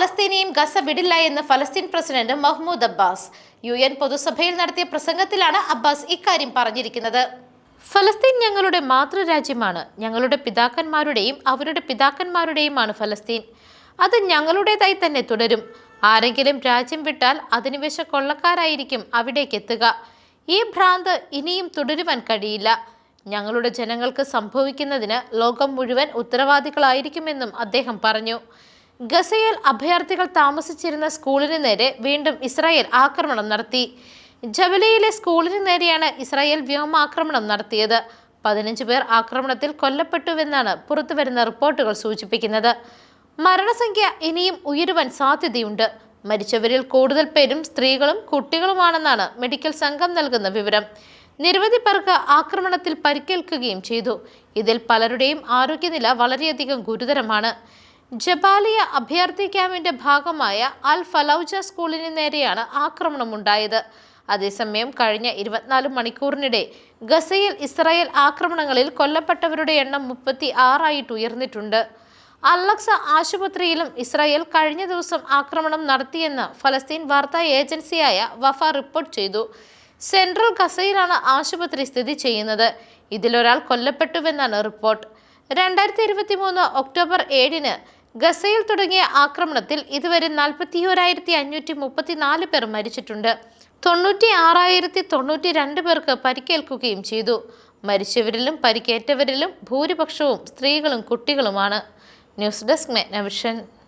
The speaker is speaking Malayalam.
ഫലസ്തീനെയും ഗസ വിടില്ല എന്ന് ഫലസ്തീൻ president Mahmoud Abbas. U N പൊതുസഭയിൽ നടത്തിയ പ്രസംഗത്തിലാണ് അബ്ബാസ് ഇക്കാര്യം പറഞ്ഞിരിക്കുന്നത്. ഫലസ്തീൻ ഞങ്ങളുടെ മാതൃരാജ്യമാണ്. ഞങ്ങളുടെ പിതാക്കന്മാരുടെയും അവരുടെ പിതാക്കന്മാരുടെയുമാണ് ഫലസ്തീൻ. അത് ഞങ്ങളുടേതായി തന്നെ തുടരും. ആരെങ്കിലും രാജ്യം വിട്ടാൽ അധിനിവേശ കൊള്ളക്കാരായിരിക്കും അവിടേക്ക് എത്തുക. ഈ ഭ്രാന്ത് ഇനിയും തുടരുവാൻ കഴിയില്ല. ഞങ്ങളുടെ ജനങ്ങൾക്ക് സംഭവിക്കുന്നതിന് ലോകം മുഴുവൻ ഉത്തരവാദികളായിരിക്കുമെന്നും അദ്ദേഹം പറഞ്ഞു. ഗസയിൽ അഭയാർത്ഥികൾ താമസിച്ചിരുന്ന സ്കൂളിന് നേരെ വീണ്ടും ഇസ്രായേൽ ആക്രമണം നടത്തി. ജബലയിലെ സ്കൂളിന് നേരെയാണ് ഇസ്രായേൽ വ്യോമാക്രമണം നടത്തിയത്. പതിനഞ്ച് പേർ ആക്രമണത്തിൽ കൊല്ലപ്പെട്ടുവെന്നാണ് പുറത്തുവരുന്ന റിപ്പോർട്ടുകൾ സൂചിപ്പിക്കുന്നത്. മരണസംഖ്യ ഇനിയും ഉയരുവാൻ സാധ്യതയുണ്ട്. മരിച്ചവരിൽ കൂടുതൽ പേരും സ്ത്രീകളും കുട്ടികളുമാണെന്നാണ് മെഡിക്കൽ സംഘം നൽകുന്ന വിവരം. നിരവധി പേർക്ക് ആക്രമണത്തിൽ പരിക്കേൽക്കുകയും ചെയ്തു. ഇതിൽ പലരുടെയും ആരോഗ്യനില വളരെയധികം ഗുരുതരമാണ്. ജബാലിയ അഭയാർത്ഥി ക്യാമ്പിന്റെ ഭാഗമായ അൽ ഫലൌജ സ്കൂളിന് നേരെയാണ് ആക്രമണമുണ്ടായത്. അതേസമയം കഴിഞ്ഞ ഇരുപത്തിനാല് മണിക്കൂറിനിടെ ഗസയിൽ ഇസ്രായേൽ ആക്രമണങ്ങളിൽ കൊല്ലപ്പെട്ടവരുടെ എണ്ണം മുപ്പത്തി ആറായിട്ട് ഉയർന്നിട്ടുണ്ട്. അല്ലക്സ ആശുപത്രിയിലും ഇസ്രായേൽ കഴിഞ്ഞ ദിവസം ആക്രമണം നടത്തിയെന്ന് ഫലസ്തീൻ വാർത്താ ഏജൻസിയായ വഫ റിപ്പോർട്ട് ചെയ്തു. സെൻട്രൽ ഗസയിലാണ് ആശുപത്രി സ്ഥിതി ചെയ്യുന്നത്. ഇതിലൊരാൾ കൊല്ലപ്പെട്ടുവെന്നാണ് റിപ്പോർട്ട്. രണ്ടായിരത്തി ഇരുപത്തി മൂന്ന് ഒക്ടോബർ ഏഴിന് ഗസയിൽ തുടങ്ങിയ ആക്രമണത്തിൽ ഇതുവരെ നാൽപ്പത്തിയോരായിരത്തി അഞ്ഞൂറ്റി മുപ്പത്തിനാല് പേർ മരിച്ചിട്ടുണ്ട്. തൊണ്ണൂറ്റി ആറായിരത്തി തൊണ്ണൂറ്റി രണ്ട് പേർക്ക് പരിക്കേൽക്കുകയും ചെയ്തു. മരിച്ചവരിലും പരിക്കേറ്റവരിലും ഭൂരിപക്ഷവും സ്ത്രീകളും കുട്ടികളുമാണ്. News desk Magna Vision.